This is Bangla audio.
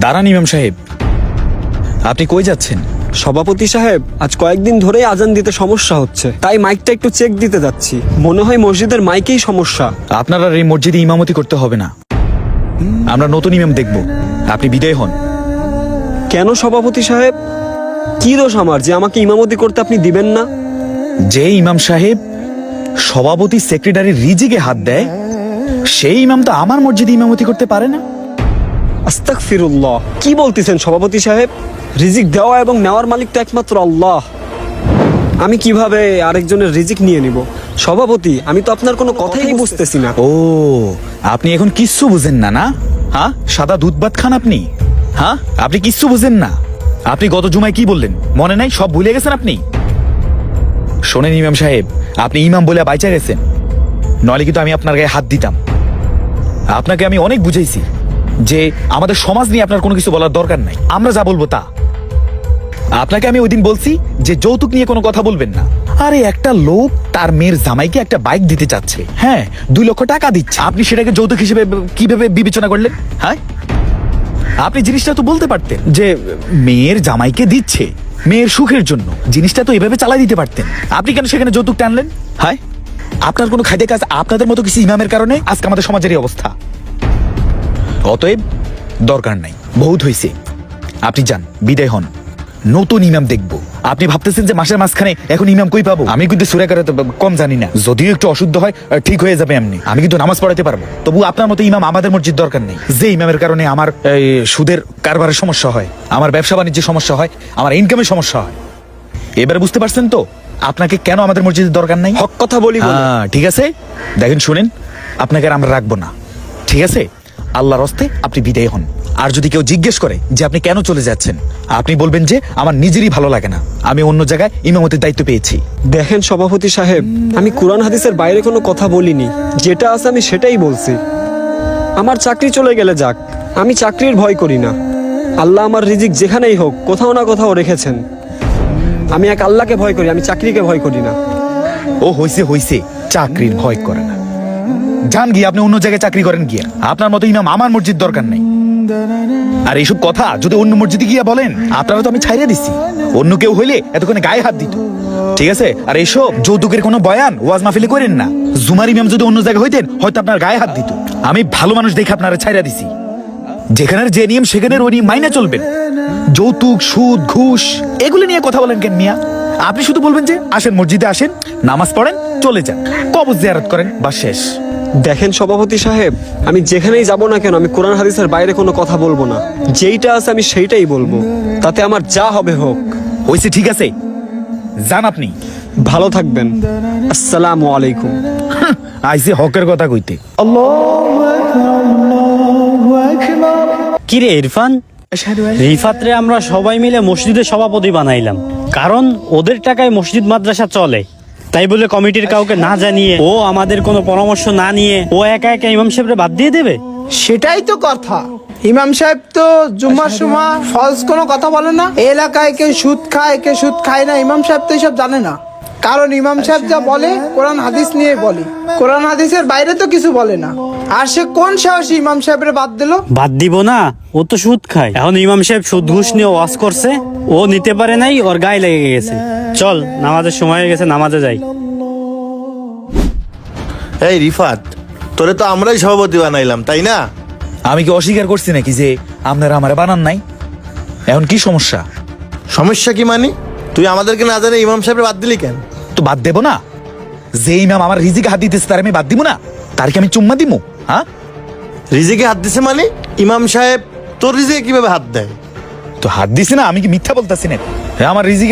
দাঁড়ান ইমাম সাহেব আপনি কই যাচ্ছেন? সভাপতি সাহেব আজ কয়েকদিন ধরেই আজান দিতে সমস্যা হচ্ছে। তাই মাইকটা একটু চেক দিতে যাচ্ছি। মনে হয় মসজিদের মাইকেই সমস্যা। আপনার আর এই মসজিদে ইমামতি করতে হবে না। আমরা নতুন ইমাম দেখব। আপনি বিদায় হন। কেন সভাপতি সাহেব? কি দোষ আমার যে আমাকে ইমামতি করতে আপনি দিবেন না? যে ইমাম সাহেব সভাপতি সেক্রেটারি রিজিকে হাত দেয় সেই ইমাম তো আমার মসজিদে ইমামতি করতে পারে না। আস্তাক ফিরুল্লাহ কি বলতেছেন সভাপতি সাহেব? রিজিক দেওয়া এবং নেওয়ার মালিক তো একমাত্র আল্লাহ। আমি কীভাবে আরেকজনের রিজিক নিয়ে নিব? সভাপতি, আমি তো আপনার কোনো কথাই বুঝতেছি না। ও, আপনি এখন কিচ্ছু বুঝেন না না? হ্যাঁ? সাদা দুধ ভাত খান আপনি? হ্যাঁ? আপনি কিচ্ছু বুঝেন না। আপনি গত জুমায় কি বললেন? মনে নাই? সব ভুলে গেছেন আপনি? শোনেন ইমাম সাহেব, আপনি ইমাম বলে বাইচা গেছেন। নইলে কিন্তু আমি আপনার গায়ে হাত দিতাম। আপনাকে আমি অনেক বুঝাইছি। যে আমাদের সমাজ নিয়ে আপনার কোনো কিছু বলার দরকার নাই। আমরা যা বলব তা। আপনাকে আমি ওই দিন বলছি যে যৌতুক নিয়ে কোনো কথা বলবেন না। আরে একটা লোক তার মেয়ের জামাইকে একটা বাইক দিতে চাচ্ছে। হ্যাঁ দুই লক্ষ টাকা দিচ্ছে। আপনি সেটাকে যৌতুক হিসেবে কীভাবে বিবেচনা করলেন? হ্যাঁ? আপনি জিনিসটা তো বলতে পারতেন যে মেয়ের জামাইকে দিচ্ছে মেয়ের সুখের জন্য। জিনিসটা তো এভাবে চালাই দিতে পারতেন। আপনি কেন সেখানে যৌতুক টানলেন? হ্যাঁ? আপনার কোনো খাদ্যের কাজ আপনাদের মতো কিছু ইমামের কারণে আজকে আমাদের সমাজের এই অবস্থা। অতএব দরকার নাই। বহুত হইছে। আপনি যান বিদায় হন। নতুন ইমাম দেখব। আপনি ভাবতেছেন যে মাসের মাঝখানে এখন ইমাম কই পাবো? আমি কিন্তু সুরে করে তো কম জানি না। যদিও একটু অশুদ্ধ হয় ঠিক হয়ে যাবে এমনি। আমি কিন্তু নামাজ পড়াতে পারব। তবু আপনার মতো ইমাম আমাদের মসজিদ দরকার নেই। যে ইমামের কারণে আমার এই, সুদের কারবারের সমস্যা হয় আমার ব্যবসা বাণিজ্যের সমস্যা হয় আমার ইনকামের সমস্যা হয়। এবার বুঝতে পারছেন তো আপনাকে কেন আমাদের মসজিদের দরকার নাই? হক কথা বলি। হ্যাঁ ঠিক আছে? দেখেন শুনেন। আপনাকে আর আমরা রাখব না। ঠিক আছে? আল্লাহর হস্তে আপনি বিদায় হন। আর যদি কেউ জিজ্ঞেস করে যে আপনি কেন চলে যাচ্ছেন আপনি বলবেন যে আমার নিজেরই ভালো লাগে না। আমি অন্য জায়গায় ইমামতির দায়িত্ব পেয়েছি। দেখেন সভাপতি সাহেব আমি কোরআন হাদিসের বাইরে কোনো কথা বলিনি। যেটা আছে আমি সেটাই বলছি। আমার চাকরি চলে গেলে যাক আমি চাকরির ভয় করি না। আল্লাহ আমার রিজিক যেখানেই হোক কোথাও না কোথাও রেখেছেন। আমি এক আল্লাহকে ভয় করি আমি চাকরিকে ভয় করি না। ও হইছে হইছে চাকরির ভয় করে না। যান গিয়ে আপনি অন্য জায়গায় চাকরি করেন গিয়ে। আপনার মতো ইমাম আমার মসজিদ দরকার নেই। আর এইসব কথা যদি অন্য মসজিদে গিয়ে বলেন, আপনারা তো আমি ছাইরে দিচ্ছি অন্য কেউ হইলে এতক্ষণে গায়ে হাত দিত। ঠিক আছে? আর এইসব যৌতুকের কোনো বয়ান ওয়াজ মাহফিলে করেন না। জুমার ইমাম যদি অন্য জায়গায় হইতেন, হয়তো আপনার গায়ে হাত দিত। আমি ভালো মানুষ দেখে আপনারা ছাইরা দিছি। যেখানের যে নিয়ম, সেখানের ওই নিয়ম মাইনা চলবেন যৌতুক, সুদ, ঘুষ, এগুলো নিয়ে কথা বলেন কেন মিয়া? আপনি শুধু বলবেন যে, আসেন মসজিদে আসেন, নামাজ পড়েন, চলে যান। কবর জিয়ারত করেন বা শেষ। দেখেন সভাপতি সাহেব আমি যেখানেই যাব না কেন আমি কোরআন হাদিসের বাইরে কোনো কথা বলব না। যেইটা আছে আমি সেইটাই বলব। তাতে আমার যা হবে হোক। হয়েছে ঠিক আছে। যান আপনি। ভালো থাকবেন। আসসালামু আলাইকুম। আইসে হকের কথা কইতে। কিরে ইরফান? রিফাতরে আমরা সবাই মিলে মসজিদের সভাপতি বানাইলাম। কারণ ওদের টাকায় মসজিদ মাদ্রাসা চলে। তাই বলে কমিটির কাউকে না জানিয়ে, ও আমাদের কোনো পরামর্শ না নিয়ে, ও একা একা ইমাম সাহেবরে বাদ দিয়ে দেবে? সেটাই তো কথা। ইমাম সাহেব তো জুম্মার সময় ফলস কোনো কথা বলে না। এলাকায় কে সুদ খায় কে সুদ খায় না, ইমাম সাহেব তো এসব জানে না। কারণ ইমাম সাহেব যা বলে কোরআন হাদিস নিয়ে বলে। কোরআন হাদিসের বাইরে তো কিছু বলে না। আর সে কোন সাহসী ইমাম সাহেবের বাদ দিল? বাদ দিব না ও তো সুদ খায়। এখন ইমাম সাহেব সুদ ঘুষ নিয়ে ওয়াজ করছে ও নিতে পারে নাই ওর গায়ে লেগে গেছে। চল নামাজের সময় হয়ে গেছে নামাজে যাই। এই রিফাত তোরে তো আমরাই সভাপতি বানাইলাম তাই না? আমি কি অস্বীকার করছি নাকি যে আপনারা আমার বানান নাই? এখন কি সমস্যা? সমস্যা কি মানে? তুই আমাদেরকে না জানে ইমাম সাহেবের বাদ দিলি কেন? তো বাদ দেবো না। যে ইমাম আমার রিজিকে হাত দিতেছে তার আমি বাদ দিব না। তার কি আমি চুম্মা দিব হ্যাঁ? রিজিকে হাত দিছে মানে? ইমাম সাহেব তোর রিজিকে কীভাবে হাত দেয়? তো হাত দিছে না আমি কি মিথ্যা বলতেছি না হ্যাঁ আমার রিজিকে